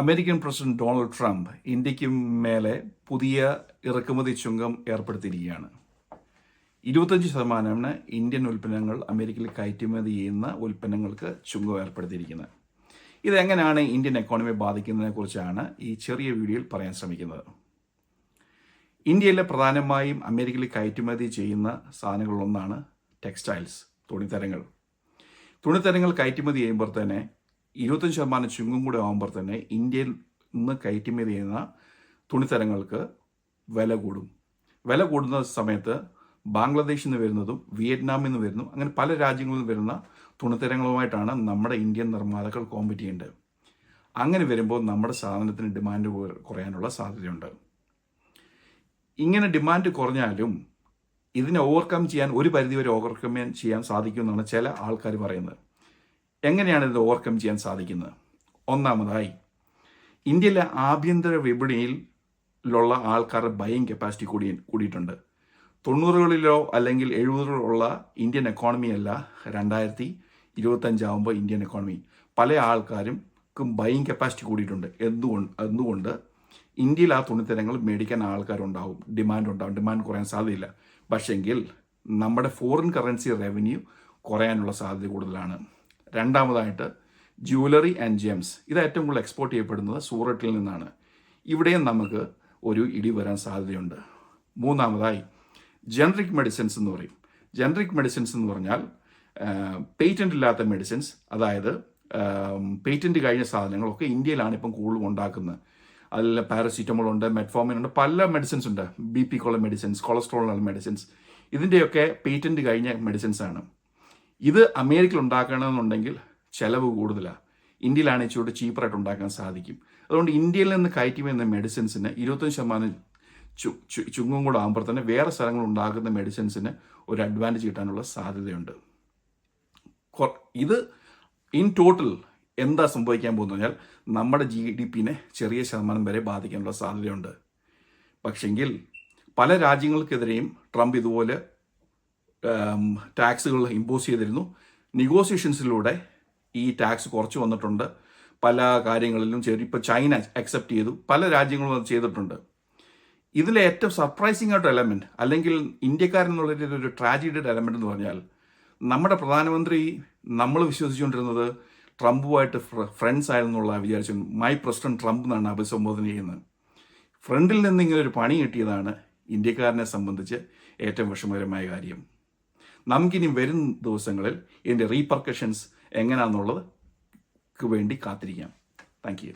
American president Donald Trump ഇന്ത്യയ്ക്ക് മേലെ പുതിയ ഇറക്കുമതി ചുങ്കം ഏർപ്പെടുത്തിയിരിക്കുകയാണ്. ഇരുപത്തഞ്ച് ശതമാനമാണ് ഇന്ത്യൻ ഉൽപ്പന്നങ്ങൾ അമേരിക്കയിൽ കയറ്റുമതി ചെയ്യുന്ന ഉൽപ്പന്നങ്ങൾക്ക് ചുങ്കം ഏർപ്പെടുത്തിയിരിക്കുന്നത്. ഇതെങ്ങനെയാണ് ഇന്ത്യൻ എക്കോണമിയെ ബാധിക്കുന്നതിനെ കുറിച്ചാണ് ഈ ചെറിയ വീഡിയോയിൽ പറയാൻ ശ്രമിക്കുന്നത്. ഇന്ത്യയിലെ പ്രധാനമായും അമേരിക്കയിൽ കയറ്റുമതി ചെയ്യുന്ന സാധനങ്ങളിലൊന്നാണ് ടെക്സ്റ്റൈൽസ് തുണിത്തരങ്ങൾ. തുണിത്തരങ്ങൾ കയറ്റുമതി ചെയ്യുമ്പോൾ തന്നെ ഇരുപത്തഞ്ച് ശതമാനം ചുങ്കും കൂടെ ആകുമ്പോൾ തന്നെ ഇന്ത്യയിൽ നിന്ന് കയറ്റുമതി ചെയ്യുന്ന തുണിത്തരങ്ങൾക്ക് വില കൂടും. വില കൂടുന്ന സമയത്ത് ബംഗ്ലാദേശിൽ നിന്ന് വരുന്നതും വിയറ്റ്നാമിൽ നിന്ന് വരുന്നു അങ്ങനെ പല രാജ്യങ്ങളിൽ നിന്ന് വരുന്ന തുണിത്തരങ്ങളുമായിട്ടാണ് നമ്മുടെ ഇന്ത്യൻ നിർമ്മാതാക്കൾ കോമ്പറ്റ് ചെയ്യേണ്ടത്. അങ്ങനെ വരുമ്പോൾ നമ്മുടെ സാധനത്തിന് ഡിമാൻഡ് കുറയാനുള്ള സാധ്യതയുണ്ട്. ഇങ്ങനെ ഡിമാൻഡ് കുറഞ്ഞാലും ഇതിനെ ഓവർകം ചെയ്യാൻ ഒരു പരിധിവരെ ഓവർകം ചെയ്യാൻ സാധിക്കുമെന്നാണ് ചില ആൾക്കാർ പറയുന്നത്. എങ്ങനെയാണ് ഇത് ഓവർകം ചെയ്യാൻ സാധിക്കുന്നത്? ഒന്നാമതായി ഇന്ത്യയിലെ ആഭ്യന്തര വിപണിയിലുള്ള ആൾക്കാരുടെ ബയിങ് കപ്പാസിറ്റി കൂടി കൂടിയിട്ടുണ്ട്. തൊണ്ണൂറുകളിലോ അല്ലെങ്കിൽ എഴുപതുകളിലോ ഉള്ള ഇന്ത്യൻ എക്കോണമി അല്ല രണ്ടായിരത്തി ഇരുപത്തഞ്ചാവുമ്പോൾ ഇന്ത്യൻ എക്കോണമി പല ആൾക്കാരും ബയിങ് കപ്പാസിറ്റി കൂടിയിട്ടുണ്ട്. എന്തുകൊണ്ട് എന്തുകൊണ്ട്? ഇന്ത്യയിൽ ആ തുണിത്തരങ്ങൾ മേടിക്കാൻ ആൾക്കാരുണ്ടാവും ഡിമാൻഡ് ഉണ്ടാവും. ഡിമാൻഡ് കുറയാൻ സാധ്യതയില്ല. പക്ഷെങ്കിൽ നമ്മുടെ ഫോറിൻ കറൻസി റവന്യൂ കുറയാനുള്ള സാധ്യത കൂടുതലാണ്. രണ്ടാമതായിട്ട് ജുവലറി ആൻഡ് ജെംസ് ഇത് ഏറ്റവും കൂടുതൽ എക്സ്പോർട്ട് ചെയ്യപ്പെടുന്നത് സൂററ്റിൽ നിന്നാണ്. ഇവിടെയും നമുക്ക് ഒരു ഇടി വരാൻ സാധ്യതയുണ്ട്. മൂന്നാമതായി ജനറിക് മെഡിസിൻസ് എന്ന് പറയും. ജനറിക് മെഡിസിൻസ് എന്ന് പറഞ്ഞാൽ പേറ്റന്റ് ഇല്ലാത്ത മെഡിസിൻസ് അതായത് പേറ്റന്റ് കഴിഞ്ഞ സാധനങ്ങളൊക്കെ ഇന്ത്യയിലാണ് ഇപ്പം കൂടുതലും ഉണ്ടാക്കുന്നത്. അതിൽ പാരസിറ്റമോൾ ഉണ്ട് മെറ്റ്ഫോമിൻ ഉണ്ട് പല മെഡിസിൻസ് ഉണ്ട്. ബി പിക്കുള്ള കൊള്ള മെഡിസിൻസ് കൊളസ്ട്രോളിനുള്ള മെഡിസിൻസ് ഇതിന്റെയൊക്കെ പേറ്റന്റ് കഴിഞ്ഞ മെഡിസിൻസ് ആണ്. ഇത് അമേരിക്കയിൽ ഉണ്ടാക്കണമെന്നുണ്ടെങ്കിൽ ചിലവ് കൂടുതലാണ് ഇന്ത്യയിലാണ് ഇച്ചിരി ചീപ്പറായിട്ട് ഉണ്ടാക്കാൻ സാധിക്കും. അതുകൊണ്ട് ഇന്ത്യയിൽ നിന്ന് കയറ്റി വരുന്ന മെഡിസിൻസിന് ഇരുപത്തഞ്ച് ശതമാനം ചുങ്ങും കൂടെ ആകുമ്പോൾ തന്നെ വേറെ സ്ഥലങ്ങളിൽ ഉണ്ടാക്കുന്ന മെഡിസിൻസിന് ഒരു അഡ്വാന്റേജ് കിട്ടാനുള്ള സാധ്യതയുണ്ട്. ഇത് ഇൻ ടോട്ടൽ എന്താ സംഭവിക്കാൻ പോകുന്നത് കഴിഞ്ഞാൽ നമ്മുടെ ജി ഡി പിന്നെ ചെറിയ ശതമാനം വരെ ബാധിക്കാനുള്ള സാധ്യതയുണ്ട്. പക്ഷെങ്കിൽ പല രാജ്യങ്ങൾക്കെതിരെയും ട്രംപ് ഇതുപോലെ ടാക്സുകൾ ഇമ്പോസ് ചെയ്തിരുന്നു. നെഗോസിയേഷൻസിലൂടെ ഈ ടാക്സ് കുറച്ച് വന്നിട്ടുണ്ട്. പല കാര്യങ്ങളിലും ചെറിയ ഇപ്പോൾ ചൈന അക്സെപ്റ്റ് ചെയ്തു. പല രാജ്യങ്ങളും അത് ചെയ്തിട്ടുണ്ട്. ഇതിലെ ഏറ്റവും സർപ്രൈസിംഗ് ആയിട്ട് എലമെന്റ് അല്ലെങ്കിൽ ഇന്ത്യക്കാരൻ രീതിയിൽ ഒരു ട്രാജഡിയുടെ എലമെന്റ് എന്ന് പറഞ്ഞാൽ നമ്മുടെ പ്രധാനമന്ത്രി നമ്മൾ വിശ്വസിച്ചുകൊണ്ടിരുന്നത് ട്രംപുമായിട്ട് ഫ്രണ്ട്സ് ആയിരുന്നുള്ള വിചാരിച്ചു. മൈ പ്രസിഡന്റ് ട്രംപ് എന്നാണ് അഭിസംബോധന ചെയ്യുന്നത്. ഫ്രണ്ടിൽ നിന്ന് ഇങ്ങനെ ഒരു പണി കിട്ടിയതാണ് ഇന്ത്യക്കാരനെ സംബന്ധിച്ച് ഏറ്റവും വിഷമകരമായ കാര്യം. നമുക്കിനി വരും ദിവസങ്ങളിൽ ഇതിന്റെ റീപർക്കഷൻസ് എങ്ങനെയാണെന്നുള്ളത് വേണ്ടി കാത്തിരിക്കാം. Thank you